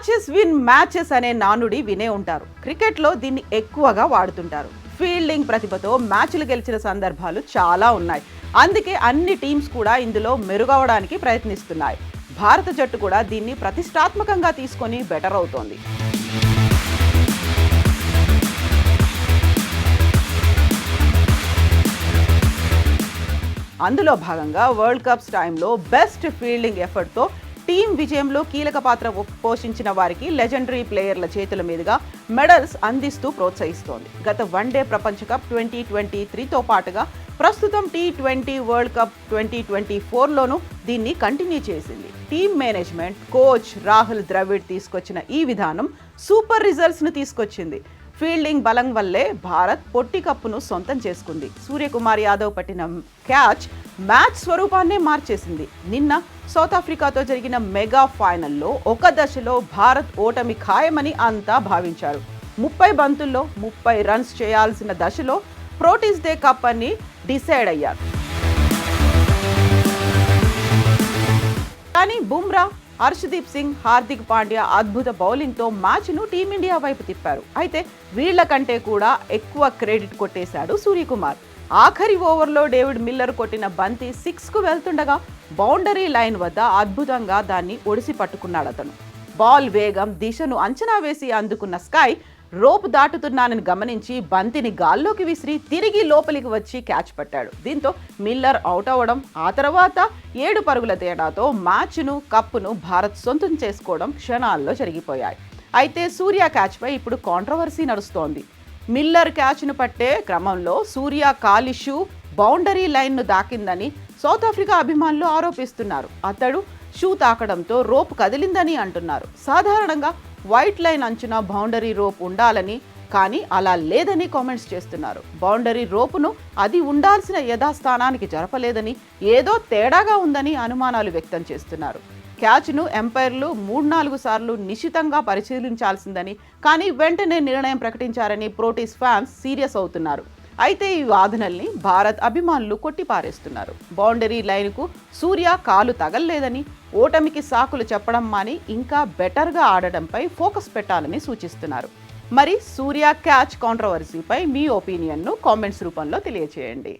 Matches win matches అనే నానుడి వినే ఉంటారు. క్రికెట్లో దీన్ని ఎక్కువగా వాడుతుంటారు. ఫీల్డింగ్ ప్రతిభతో మ్యాచ్లు గెలిచిన సందర్భాలు చాలా ఉన్నాయి. అందుకే అన్ని టీమ్స్ కూడా ఇందులో మెరుగవడానికి ప్రయత్నిస్తున్నాయి. భారత జట్టు కూడా దీన్ని ప్రతిష్టాత్మకంగా తీసుకొని బెటర్ అవుతోంది. అందులో భాగంగా వరల్డ్ కప్స్ టైంలో బెస్ట్ ఫీల్డింగ్ ఎఫర్ట్తో టీం విజయంలో కీలక పాత్ర పోషించిన వారికి లెజెండరీ ప్లేయర్ల చేతుల మీదుగా మెడల్స్ అందిస్తూ ప్రోత్సహిస్తోంది. గత వన్డే ప్రపంచ కప్ ట్వంటీ ట్వంటీ త్రీతో పాటుగా ప్రస్తుతం T twenty world cup twenty twenty ఫోర్లోనూ దీన్ని కంటిన్యూ చేసింది. Team management coach Rahul Dravid తీసుకొచ్చిన ఈ విధానం సూపర్ రిజల్ట్స్ను తీసుకొచ్చింది. ఫీల్డింగ్ బలం వల్లే భారత్ పొట్టి కప్పును సొంతం చేసుకుంది. సూర్యకుమార్ యాదవ్ పట్టిన క్యాచ్ మ్యాచ్ స్వరూపాన్నే మార్చేసింది. నిన్న సౌత్ ఆఫ్రికాతో జరిగిన మెగా ఫైనల్లో ఒక దశలో భారత్ ఓటమి ఖాయమని అంతా భావించారు. ముప్పై బంతుల్లో ముప్పై రన్స్ చేయాల్సిన దశలో ప్రోటీస్ డే కప్ అని డిసైడ్ అయ్యారు. కానీ బుమ్రా హర్షదీప్ సింగ్ హార్దిక్ పాండ్యా అద్భుత బౌలింగ్తో మ్యాచ్ను టీమిండియా వైపు తిప్పారు. అయితే వీళ్ళ కంటే కూడా ఎక్కువ క్రెడిట్ కొట్టేశాడు సూర్యకుమార్. ఆఖరి ఓవర్లో డేవిడ్ మిల్లర్ కొట్టిన బంతి సిక్స్కు వెళ్తుండగా బౌండరీ లైన్ వద్ద అద్భుతంగా దాన్ని ఒడిసి పట్టుకున్నాడు అతను బాల్ వేగం దిశను అంచనా వేసి అందుకున్న స్కై రోప్ దాటుతున్నానని గమనించి బంతిని గాల్లోకి విసిరి తిరిగి లోపలికి వచ్చి క్యాచ్ పట్టాడు. దీంతో మిల్లర్ అవుట్ అవ్వడం ఆ తర్వాత ఏడు పరుగుల తేడాతో మ్యాచ్ను కప్పును భారత్ సొంతం చేసుకోవడం క్షణాల్లో జరిగిపోయాయి. అయితే సూర్య క్యాచ్పై ఇప్పుడు కాంట్రవర్సీ నడుస్తోంది. మిల్లర్ క్యాచ్ను పట్టే క్రమంలో సూర్య కాలి షూ బౌండరీ లైన్ను దాకిందని సౌత్ ఆఫ్రికా అభిమానులు ఆరోపిస్తున్నారు. అతడు షూ తాకడంతో రోప్ కదిలిందని అంటున్నారు. సాధారణంగా వైట్ లైన్ అంచున బౌండరీ రోప్ ఉండాలని కానీ అలా లేదని కామెంట్స్ చేస్తున్నారు. బౌండరీ రోపును అది ఉండాల్సిన యథాస్థానానికి జరపలేదని ఏదో తేడాగా ఉందని అనుమానాలు వ్యక్తం చేస్తున్నారు. క్యాచ్ను ఎంపైర్లు మూడు నాలుగు సార్లు నిశితంగా పరిశీలించాల్సిందని కానీ వెంటనే నిర్ణయం ప్రకటించారని ప్రోటీస్ ఫ్యాన్స్ సీరియస్ అవుతున్నారు. అయితే ఈ వాదనల్ని భారత్ అభిమానులు కొట్టిపారేస్తున్నారు. బౌండరీ లైన్కు సూర్య కాలు తగల్లేదని ఓటమికి సాకులు చెప్పడం మాని ఇంకా బెటర్గా ఆడడంపై ఫోకస్ పెట్టాలని సూచిస్తున్నారు. మరి సూర్య క్యాచ్ కాంట్రవర్సీపై మీ ఒపీనియన్ను కామెంట్స్ రూపంలో తెలియచేయండి.